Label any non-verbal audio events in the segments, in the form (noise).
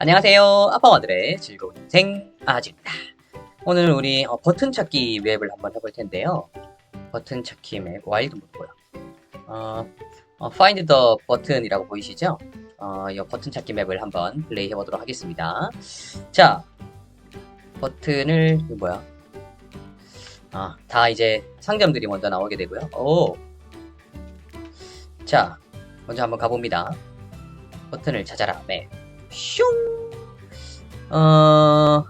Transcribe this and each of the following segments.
안녕하세요. 아빠와들의 즐거운 인생 아지입니다. 오늘 우리 어, 버튼 찾기 맵을 한번 해볼 텐데요. 버튼 찾기 맵 와일드 모드고요. 어, 어, Find the button이라고 보이시죠? 어, 이 버튼 찾기 맵을 한번 플레이 해보도록 하겠습니다. 자, 버튼을 이거 뭐야? 아, 다 이제 상점들이 먼저 나오게 되고요. 오, 자, 먼저 한번 가봅니다. 버튼을 찾아라 맵. 슝! 어,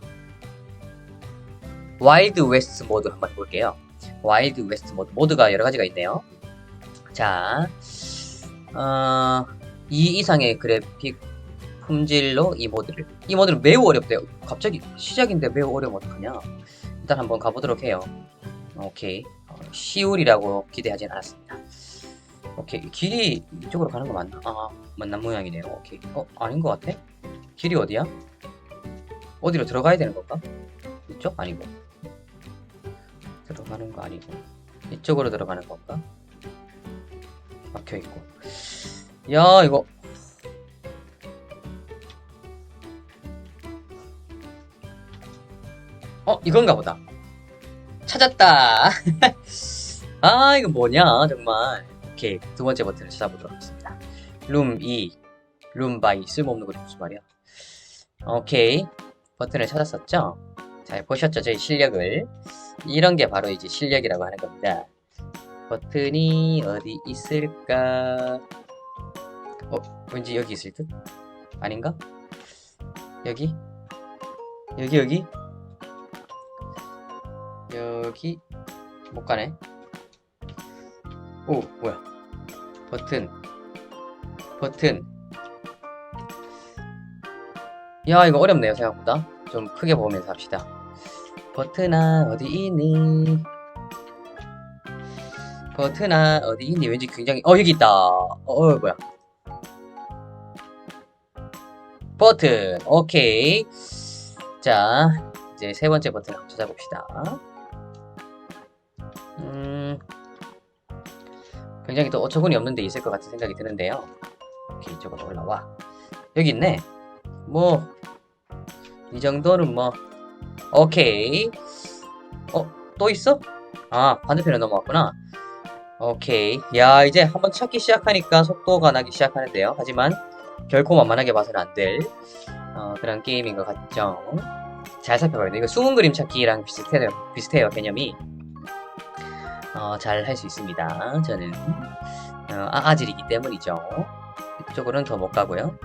와일드 웨스트 모드 한번 볼게요. 와일드 웨스트 모드. 모드가 여러 가지가 있네요. 자, 어, 이 이상의 그래픽 품질로 이 모드를. 이 모드는 매우 어렵대요. 갑자기 시작인데 매우 어려우면 어떡하냐. 일단 한번 가보도록 해요. 오케이. 어, 시울이라고 기대하진 않았습니다. 오케이. 길이 이쪽으로 가는 거 맞나? 아, 맞는 모양이네요. 오케이. 어, 아닌 것 같아? 길이 어디야? 어디로 들어가야 되는 건가? 이쪽? 아니고. 들어가는 거 아니고. 이쪽으로 들어가는 건가? 막혀 있고. 야, 이거. 어, 이건가 보다. 찾았다. (laughs) 아, 이거 뭐냐, 정말. 오케이. 두 번째 버튼을 찾아보도록 하겠습니다. 룸 2. 룸 바이. 쓸모없는 거지, 무슨 말이야. 오케이. 버튼을 찾았었죠? 잘 보셨죠? 저희 실력을. 이런 게 바로 이제 실력이라고 하는 겁니다. 버튼이 어디 있을까? 어, 왠지 여기 있을 듯? 아닌가? 여기? 여기, 여기? 여기? 못 가네. 오, 뭐야. 버튼. 버튼. 야, 이거 어렵네요, 생각보다. 좀 크게 보면서 합시다. 버튼아, 어디 있니? 버튼아, 어디 있니? 왠지 굉장히, 어, 여기 있다. 어, 어 뭐야. 버튼, 오케이. 자, 이제 세 번째 버튼 찾아봅시다. 음, 굉장히 또 어처구니 없는 데 있을 것 같은 생각이 드는데요. 이쪽으로 올라와. 여기 있네. 뭐, 이 정도는 뭐, 오케이. 어, 또 있어? 아, 반대편에 넘어왔구나. 오케이. 야, 이제 한번 찾기 시작하니까 속도가 나기 시작하는데요. 하지만, 결코 만만하게 봐서는 안 될, 어, 그런 게임인 것 같죠. 잘 살펴봐야 돼. 이거 숨은 그림 찾기랑 비슷해요, 비슷해요, 개념이. 어, 잘 할 수 있습니다. 저는, 어, 아, 아질이기 때문이죠. 이쪽으로는 더 못 가고요.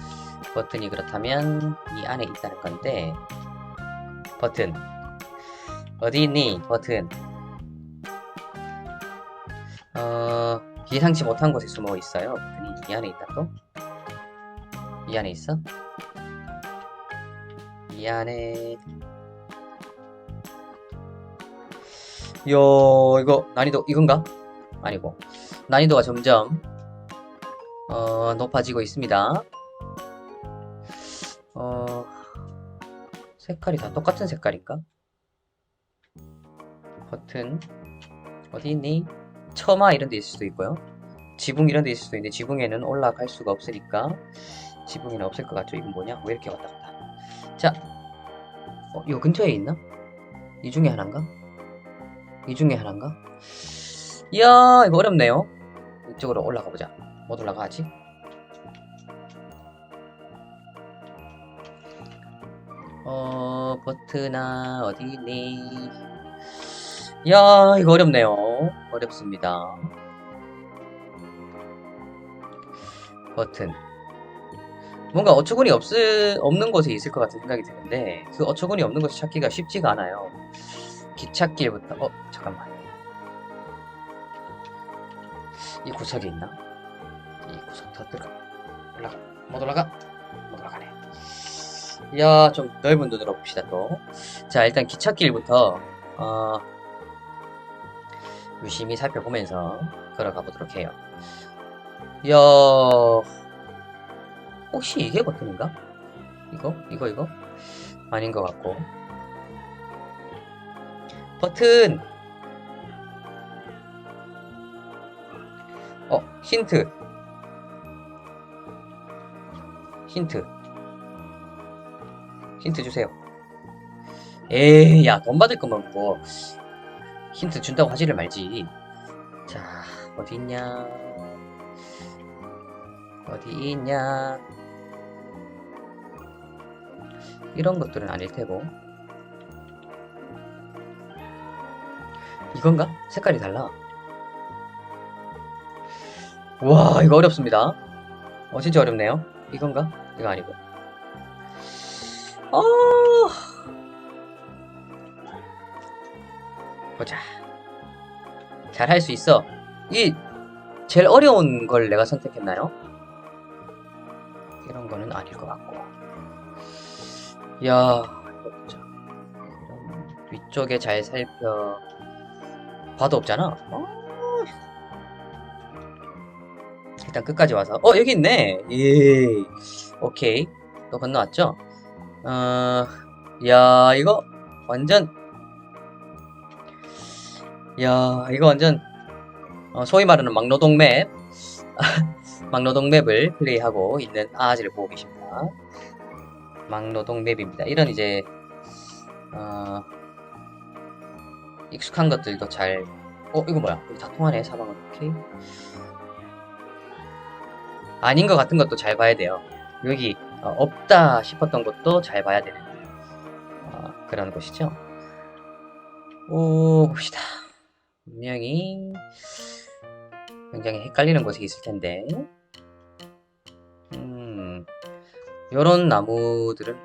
버튼이 그렇다면 이 안에 있다는 건데 버튼. 어디 있니? 버튼. 어 예상치 못한 곳에 숨어 있어요. 버튼이 이 안에 있다고? 이 안에 있어? 이 안에. 요 이거 난이도 이건가? 아니고. 난이도가 점점 어 높아지고 있습니다 어, 색깔이 다 똑같은 색깔인가? 버튼, 어디 있니? 처마 이런 데 있을 수도 있고요. 지붕 이런 데 있을 수도 있는데, 지붕에는 올라갈 수가 없으니까, 지붕에는 없을 것 같죠? 이건 뭐냐? 왜 이렇게 왔다 갔다. 자, 어, 요 근처에 있나? 이 중에 하나인가? 이 중에 하나인가? 이야, 이거 어렵네요. 이쪽으로 올라가 보자. 못 올라가지? 어, 버튼아, 어디 있니? 야, 이거 어렵네요. 어렵습니다. 버튼. 뭔가 어처구니 없, 없는 곳에 있을 것 같은 생각이 드는데, 그 어처구니 없는 곳을 찾기가 쉽지가 않아요. 기찻길부터, 어, 잠깐만. 이 구석에 있나? 이 구석 더 들어가. 올라가. 못 올라가. 못 올라가네. 야, 좀 넓은 눈으로 봅시다, 또. 자, 일단 기찻길부터, 어, 유심히 살펴보면서 걸어가 보도록 해요. 야, 혹시 이게 버튼인가? 이거? 이거, 이거? 아닌 것 같고. 버튼! 어, 힌트. 힌트. 힌트 주세요. 에이, 야, 돈 받을 거면 뭐, 힌트 준다고 하지를 말지. 자, 어디 있냐? 어디 있냐? 이런 것들은 아닐 테고. 이건가? 색깔이 달라. 와, 이거 어렵습니다. 어, 진짜 어렵네요. 이건가? 이거 아니고. 어... 보자. 잘 할 수 있어. 이 제일 어려운 걸 내가 선택했나요? 이런 거는 아닐 것 같고. 야, 이거 위쪽에 잘 살펴 봐도 없잖아. 어, 일단 끝까지 와서 어 여기 있네. 예. 오케이. 또 건너왔죠? 어, 야 이거 완전 야 이거 완전 어, 소위 말하는 막노동 맵 (laughs) 막노동 맵을 플레이하고 있는 아지를 보고 계십니다. 막노동 맵입니다. 이런 이제 어, 익숙한 것들도 잘 어 이거 뭐야? 여기 다 통하네 사방은 오케이. 아닌 것 같은 것도 잘 봐야 돼요. 여기 어, 없다 싶었던 것도 잘 봐야 되는 어, 그런 곳이죠. 오 봅시다. 분명히 굉장히 헷갈리는 곳이 있을 텐데, 음, 요런 나무들은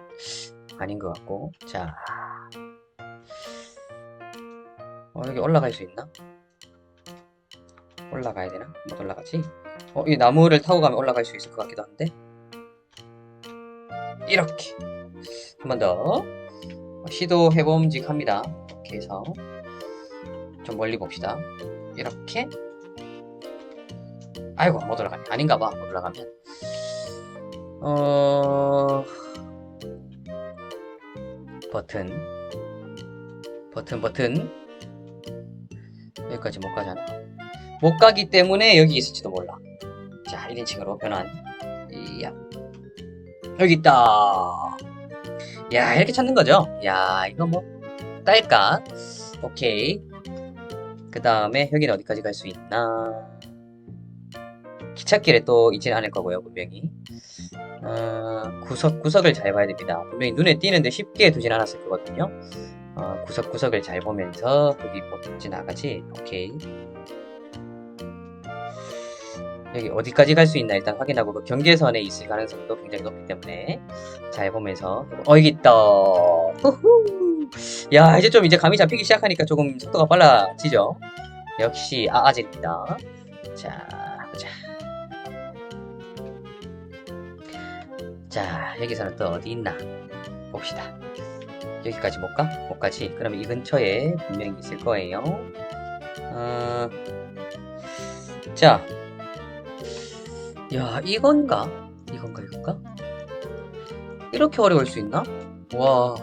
아닌 것 같고, 자, 어, 여기 올라갈 수 있나? 올라가야 되나? 못 올라가지? 어, 이 나무를 타고 가면 올라갈 수 있을 것 같기도 한데, 이렇게 한 번 더 시도해봄직합니다. 이렇게 해서 좀 멀리 봅시다. 이렇게 아이고 못 올라가네. 아닌가 봐. 못 올라가면 어 버튼 버튼 버튼 여기까지 못 가잖아. 못 가기 때문에 여기 있을지도 몰라. 자 1인칭으로 변환 여기 있다. 야, 이렇게 찾는 거죠? 야, 이거 뭐, 딸까? 오케이. 그 다음에, 여기는 어디까지 갈 수 있나? 기찻길에 또 있지는 않을 거고요, 분명히. 어, 구석, 구석을 잘 봐야 됩니다. 분명히 눈에 띄는데 쉽게 두진 않았을 거거든요. 어, 구석구석을 잘 보면서 여기 못 지나가지. 오케이. 여기 어디까지 갈 수 있나 일단 확인하고 그 경계선에 있을 가능성도 굉장히 높기 때문에 잘 보면서 어 여기 있다. 후후. 야 이제 좀 이제 감이 잡히기 시작하니까 조금 속도가 빨라지죠? 역시 아아질입니다. 자 보자. 자 여기서는 또 어디 있나? 봅시다. 여기까지 못 가? 못 가지? 그러면 이 근처에 분명히 있을 거예요. 어... 자 야, 이건가? 이건가, 이건가? 이렇게 어려울 수 있나? 와,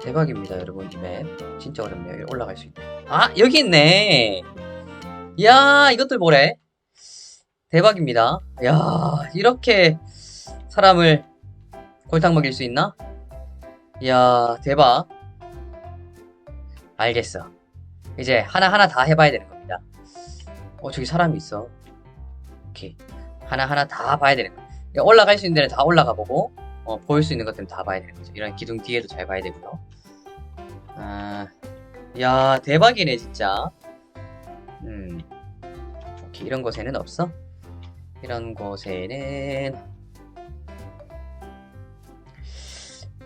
대박입니다, 여러분. 이 맵. 진짜 어렵네요. 올라갈 수 있네. 아, 여기 있네! 야, 이것들 뭐래? 대박입니다. 야, 이렇게 사람을 골탕 먹일 수 있나? 야, 대박. 알겠어. 이제 하나하나 다 해봐야 되는 겁니다. 어, 저기 사람이 있어. 이렇게 하나하나 다 봐야 되는 거예요. 올라갈 수 있는 데는 다 올라가 보고 어, 보일 수 있는 것들은 다 봐야 되는 거죠. 이런 기둥 뒤에도 잘 봐야 되고요. 아, 야 대박이네 진짜. 음, 오케이 이런 곳에는 없어. 이런 곳에는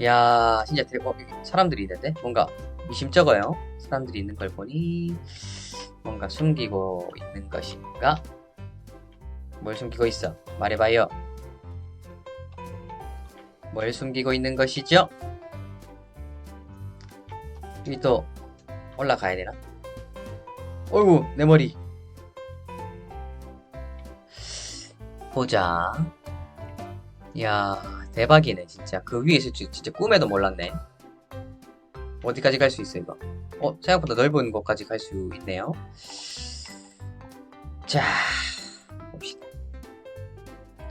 야 진짜 대, 어, 사람들이 있는데 뭔가 미심쩍어요. 사람들이 있는 걸 보니 뭔가 숨기고 있는 것인가? 뭘 숨기고 있어? 말해봐요. 뭘 숨기고 있는 것이죠? 여기 또 올라가야 되나? 어이구 내 머리 보자 이야 대박이네 진짜 그 위에 있을 줄 진짜 꿈에도 몰랐네 어디까지 갈 수 있어 이거 어 생각보다 넓은 곳까지 갈 수 있네요 자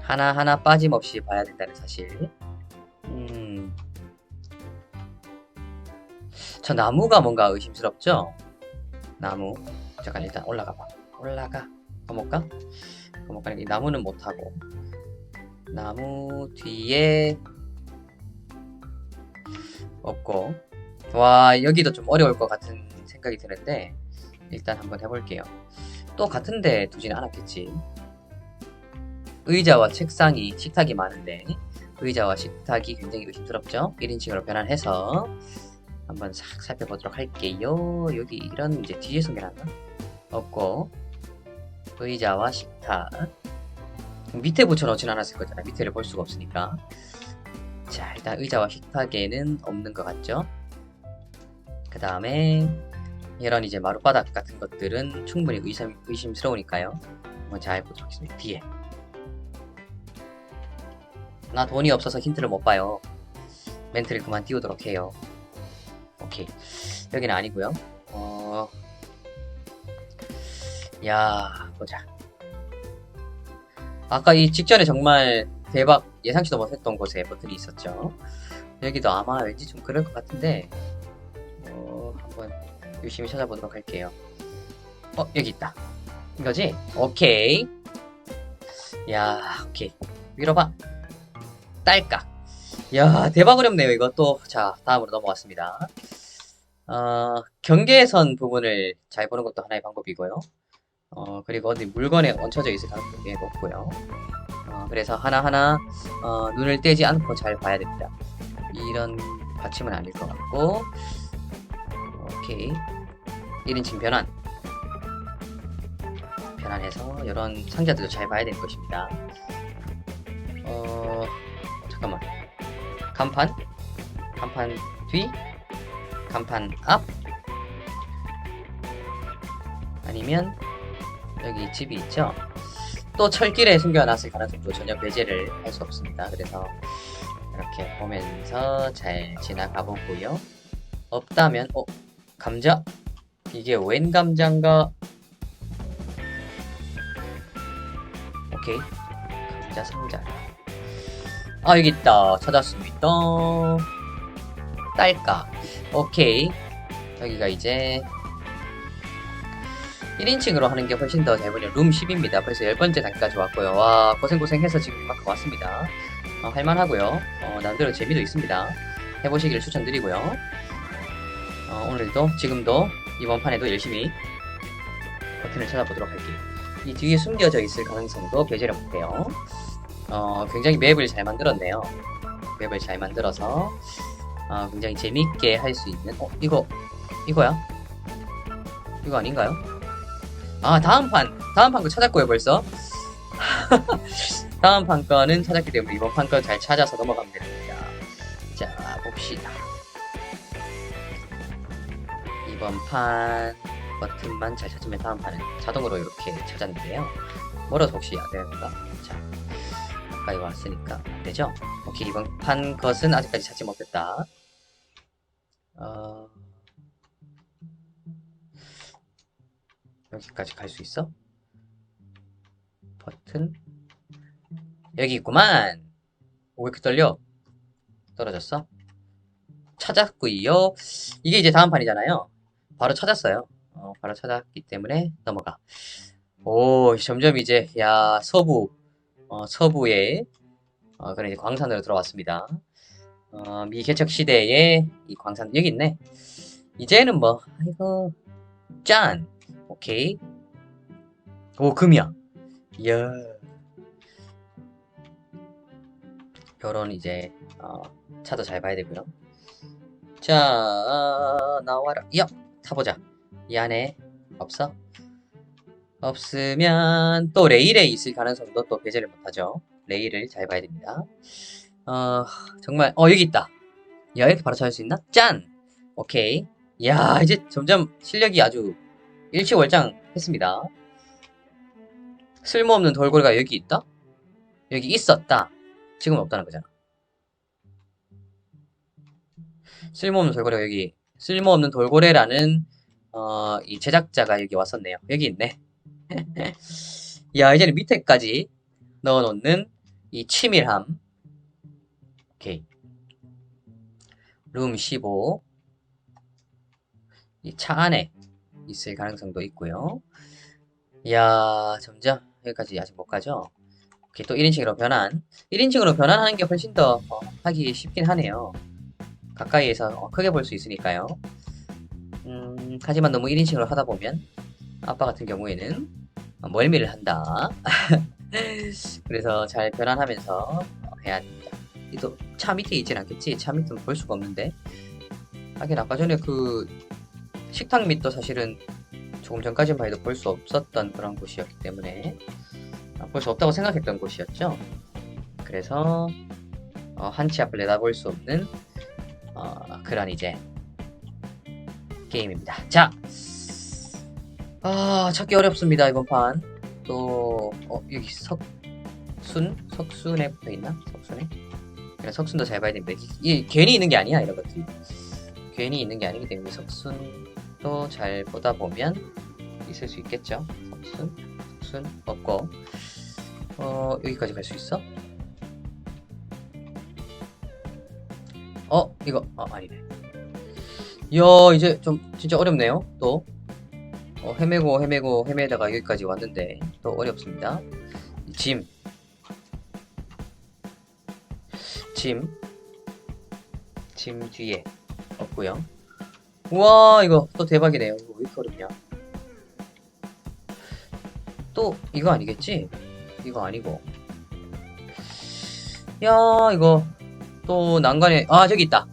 하나하나 빠짐없이 봐야 된다는 사실. 음, 저 나무가 뭔가 의심스럽죠? 나무. 잠깐 일단 올라가 봐. 올라가. 가볼까? 가볼까? 이 나무는 못 하고. 나무 뒤에 없고. 와, 여기도 좀 어려울 것 같은 생각이 드는데, 일단 한번 해 볼게요. 또 같은데 두지는 않았겠지. 의자와 책상이, 식탁이 많은데, 의자와 식탁이 굉장히 의심스럽죠? 1인칭으로 변환해서 한번 싹 살펴보도록 할게요. 여기 이런 이제 뒤에 숨겨놨나? 없고, 의자와 식탁. 밑에 붙여놓진 않았을 거잖아. 밑에를 볼 수가 없으니까. 자, 일단 의자와 식탁에는 없는 것 같죠? 그 다음에 이런 이제 마룻바닥 같은 것들은 충분히 의심, 의심스러우니까요. 한번 잘 보도록 하겠습니다. 뒤에. 나 돈이 없어서 힌트를 못 봐요. 멘트를 그만 띄우도록 해요. 오케이. 여기는 아니고요. 어... 야, 보자. 아까 이 직전에 정말 대박 예상치도 못했던 곳에 버튼이 있었죠. 여기도 아마 왠지 좀 그럴 것 같은데 어, 한번 열심히 찾아보도록 할게요. 어, 여기 있다. 이거지? 오케이. 야, 오케이. 위로 봐. 딸깍. 야, 대박 어렵네요, 이것도. 자, 다음으로 넘어갔습니다. 어, 경계선 부분을 잘 보는 것도 하나의 방법이고요. 어, 그리고 어디 물건에 얹혀져 있을 가능성이 높고요. 어, 그래서 하나하나 어, 눈을 떼지 않고 잘 봐야 됩니다. 이런 받침은 아닐 것 같고 오케이 1인칭 변환 변환해서 이런 상자들도 잘 봐야 되는 것입니다. 어 잠깐만 간판 간판 뒤 간판 앞 아니면 여기 집이 있죠. 또 철길에 숨겨놨을 가능성도 전혀 배제를 할 수 없습니다. 그래서 이렇게 보면서 잘 지나가 보고요. 없다면 어 감자 이게 웬 감자인가? 오케이 감자 상자. 아 여기 있다 찾았습니다. 딸까 오케이 여기가 이제 1인칭으로 하는 게 훨씬 더 잘 보이는 룸 10입니다. 벌써 10번째 단계까지 왔고요. 와, 고생고생해서 지금 이만큼 왔습니다. 어, 할만하고요. 어, 나름대로 재미도 있습니다. 해보시기를 추천드리고요. 어, 오늘도, 지금도, 이번 판에도 열심히 버튼을 찾아보도록 할게요. 이 뒤에 숨겨져 있을 가능성도 배제를 못해요. 어, 굉장히 맵을 잘 만들었네요. 맵을 잘 만들어서 어, 굉장히 재밌게 할 수 있는 어, 이거, 이거야? 이거 아닌가요? 아 다음 판 다음 판 거 찾았고요 벌써 (laughs) 다음 판 거는 찾았기 때문에 이번 판 거 잘 찾아서 넘어가면 됩니다 자 봅시다 이번 판 버튼만 잘 찾으면 다음 판은 자동으로 이렇게 찾았는데요 멀어서 혹시 안 되는가 자 가까이 왔으니까. 안 되죠? 오케이 이번 판 것은 아직까지 찾지 못했다. 어... 여기까지 갈 수 있어? 버튼? 여기 있구만! 오, 왜 이렇게 떨려? 떨어졌어? 찾았구요? 이게 이제 다음 판이잖아요. 바로 찾았어요. 어, 바로 찾았기 때문에 넘어가. 오 점점 이제 야 서부 어, 서부에 어, 그런 이제 광산으로 들어왔습니다 어, 미 개척 시대에 이 광산 여기 있네 이제는 뭐 아이고 짠 오케이. 오, 금이야. 이야. 요런 이제, 어, 차도 잘 봐야 되고요. 자, 나와라. 야! 타보자. 이 안에 없어? 없으면 또 레일에 있을 가능성도 또 배제를 못하죠. 레일을 잘 봐야 됩니다. 어, 정말, 어, 여기 있다. 야, 이렇게 바로 찾을 수 있나? 짠! 오케이. 야, 이제 점점 실력이 아주 일치월장 했습니다. 쓸모없는 돌고래가 여기 있다? 여기 있었다. 지금 은 없다는 거잖아. 쓸모없는 돌고래가 여기 쓸모없는 돌고래라는 어, 이 제작자가 여기 왔었네요. 여기 있네. (laughs) 야 이제는 밑에까지 넣어놓는 이 치밀함. 오케이. 룸 15. 이 차 안에 있을 가능성도 있고요. 이야, 점점 여기까지 아직 못 가죠? 오케이, 또 1인칭으로 변환. 1인칭으로 변환하는 게 훨씬 더 어, 하기 쉽긴 하네요. 가까이에서 어, 크게 볼 수 있으니까요. 음, 하지만 너무 1인칭으로 하다 보면 아빠 같은 경우에는 어, 멀미를 한다. (laughs) 그래서 잘 변환하면서 어, 해야 됩니다. 또차 밑에 있진 않겠지? 차 밑은 볼 수가 없는데. 하긴 아까 전에 그 식탁 밑도 사실은 조금 전까지만 해도 볼 수 없었던 그런 곳이었기 때문에 아, 볼수 없다고 생각했던 곳이었죠. 그래서 어, 한치 앞을 내다볼 수 없는 어, 그런 이제 게임입니다. 자, 아 찾기 어렵습니다 이번 판. 또 어, 여기 석순 석순에 붙어 있나? 석순에? 그래, 석순도 잘 봐야 됩니다. 이, 이 괜히 있는 게 아니야 이런 것들이. 괜히 있는 게 아니기 때문에 석순도 잘 보다 보면 있을 수 있겠죠. 석순, 석순 없고 어 여기까지 갈 수 있어? 어 이거 어 아니네. 이야 이제 좀 진짜 어렵네요. 또 어, 헤매고 헤매고 헤매다가 여기까지 왔는데 또 어렵습니다. 짐, 짐, 짐 뒤에 없고요. 우와 이거 또 대박이네요. 이거 왜 이렇게 어렵냐? 또 이거 아니겠지? 이거 아니고. 야 이거 또 난간에 아 저기 있다.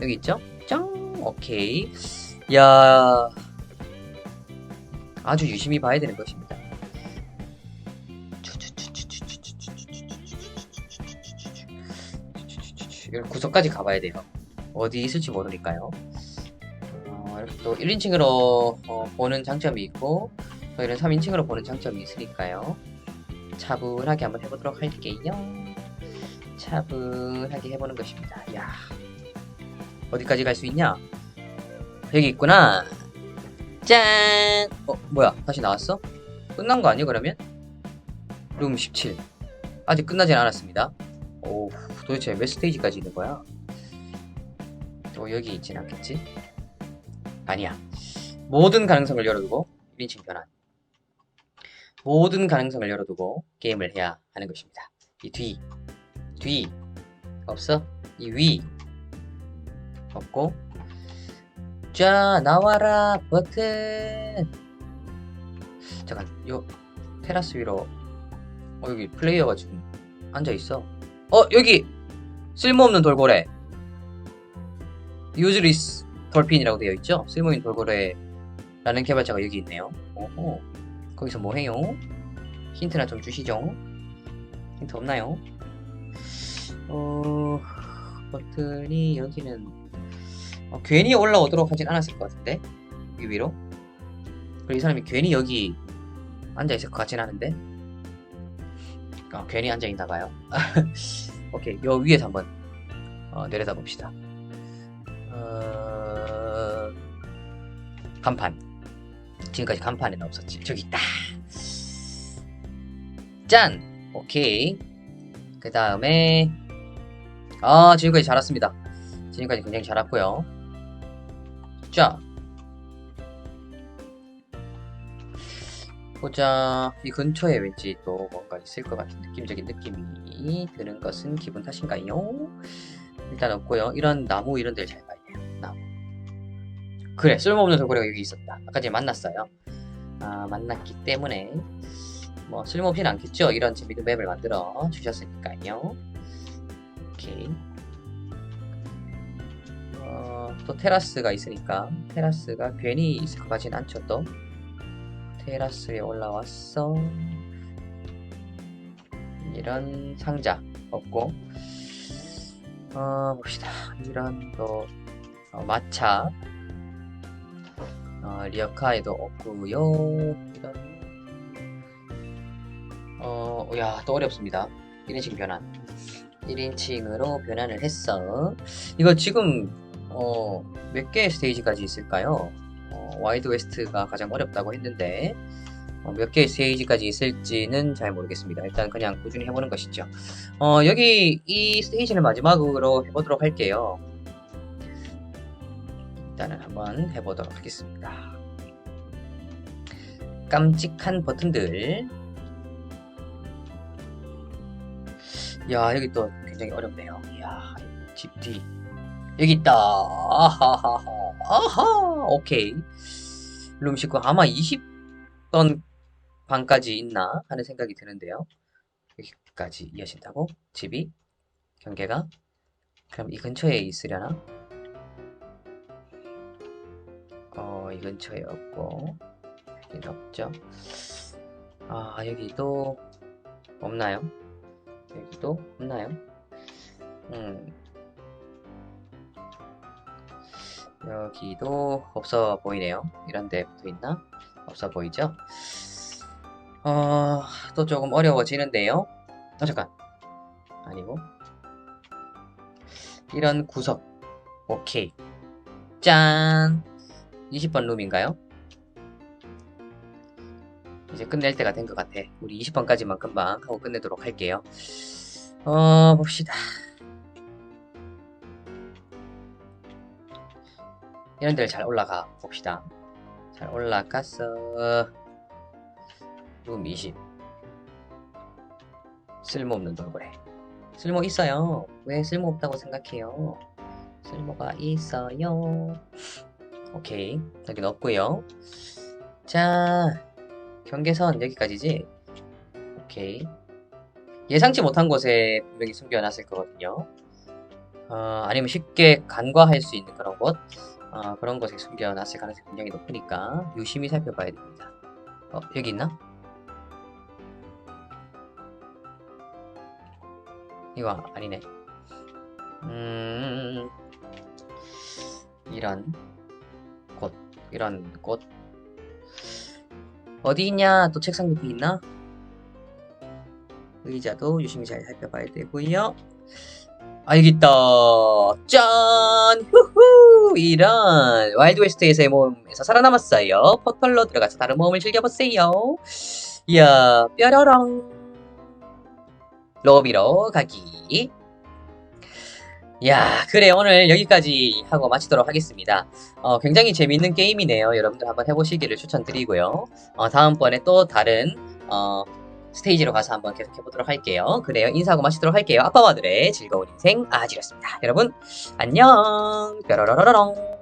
여기 있죠? 짱 오케이. 야 아주 유심히 봐야 되는 것입니다. 구석까지 가봐야 돼요. 어디 있을지 모르니까요. 어, 이렇게 또 1인칭으로 어, 보는 장점이 있고 또 이런 3인칭으로 보는 장점이 있으니까요. 차분하게 한번 해보도록 할게요. 차분하게 해보는 것입니다. 야 어디까지 갈 수 있냐? 여기 있구나. 짠! 어, 뭐야? 다시 나왔어? 끝난 거 아니야, 그러면? 룸 17. 아직 끝나진 않았습니다. 오, 도대체 몇 스테이지까지 있는 거야? 또 여기 있진 않겠지? 아니야. 모든 가능성을 열어두고 1인칭 변환. 모든 가능성을 열어두고 게임을 해야 하는 것입니다. 이 뒤, 뒤 없어? 이 위 없고 자 나와라 버튼. 잠깐 요 테라스 위로. 어 여기 플레이어가 지금 앉아있어. 어 여기! 쓸모없는 돌고래. 유즈리스 돌핀이라고 되어 있죠? 쓸모있는 돌고래라는 개발자가 여기 있네요. 오호. 거기서 뭐해요? 힌트나 좀 주시죠. 힌트 없나요? 어 버튼이 여기는 어, 괜히 올라오도록 하진 않았을 것 같은데 위로. 그리고 이 사람이 괜히 여기 앉아있을 것 같진 않은데. 어, 괜히 앉아있나봐요. (laughs) 오케이 요 위에서 한번 어, 내려다 봅시다. 어... 간판. 지금까지 간판에는 없었지. 저기 있다. 짠! 오케이. 그 다음에 아 지금까지 잘 왔습니다. 지금까지 굉장히 잘 왔고요 자. 보자. 이 근처에 왠지 또 뭔가 있을 것 같은 느낌적인 느낌이 드는 것은 기분 탓인가요? 일단 없고요. 이런 나무 이런 데를 잘 봐야 돼요. 나무. 그래 쓸모없는 돌고래가 여기 있었다. 아까 전에 만났어요. 아 만났기 때문에 뭐 쓸모없진 않겠죠? 이런 재미있는 맵을 만들어 주셨으니까요. 오케이 어, 또 테라스가 있으니까 테라스가 괜히 있을 것 같진 않죠 또? 테라스에 올라왔어. 이런 상자 없고. 어 봅시다. 이런 또 어, 마차. 어, 리어카에도 없고요. 이런. 어, 야, 또 어렵습니다. 1인칭 변환. 1인칭으로 변환을 했어. 이거 지금, 어, 몇 개의 스테이지까지 있을까요? 어, 와이드 웨스트가 가장 어렵다고 했는데, 어, 몇 개의 스테이지까지 있을지는 잘 모르겠습니다. 일단 그냥 꾸준히 해보는 것이죠. 어, 여기 이 스테이지를 마지막으로 해보도록 할게요. 일단은 한번 해보도록 하겠습니다. 깜찍한 버튼들. 야, 여기 또 굉장히 어렵네요. 집 뒤. 여기 있다. 아하하하. 아하. 오케이. 룸 19. 아마 20번 방까지 있나 하는 생각이 드는데요. 여기까지 이어진다고? 집이? 경계가? 그럼 이 근처에 있으려나? 어, 이 근처에 없고, 여기는 없죠. 아, 여기도 없나요? 여기도 없나요? 음, 여기도 없어 보이네요. 이런 데 붙어 있나? 없어 보이죠? 어, 또 조금 어려워지는데요. 어, 잠깐. 아니고. 이런 구석. 오케이. 짠! 20번 룸인가요? 이제 끝낼 때가 된 것 같아. 우리 20번까지만 금방 하고 끝내도록 할게요. 어, 봅시다. 이런 데를 잘 올라가 봅시다. 잘 올라갔어. 룸 20. 쓸모없는 돌고래. 쓸모 있어요. 왜 쓸모없다고 생각해요? 쓸모가 있어요. 오케이. 여긴 없고요. 자, 경계선 여기까지지? 오케이. 예상치 못한 곳에 분명히 숨겨놨을 거거든요. 어, 아니면 쉽게 간과할 수 있는 그런 곳. 어, 그런 곳에 숨겨놨을 가능성이 굉장히 높으니까 유심히 살펴봐야 됩니다. 어, 여기 있나? 이거 아니네. 음, 이런 곳, 이런 곳. 어디 있냐? 또 책상 밑에 있나? 의자도 유심히 잘 살펴봐야 되고요. 있다. 짠! 후후! 이런 와일드 웨스트에서의 모험에서 살아남았어요. 포털로 들어가서 다른 모험을 즐겨보세요. 이야, 뾰로롱. 로비로 가기. 야, 그래 오늘 여기까지 하고 마치도록 하겠습니다. 어, 굉장히 재밌는 게임이네요. 여러분들 한번 해보시기를 추천드리고요. 어, 다음번에 또 다른 어, 스테이지로 가서 한번 계속 해 보도록 할게요. 그래요. 인사하고 마치도록 할게요. 아빠와 들의 즐거운 인생 아지였습니다. 여러분 안녕. 뾰로로로롱.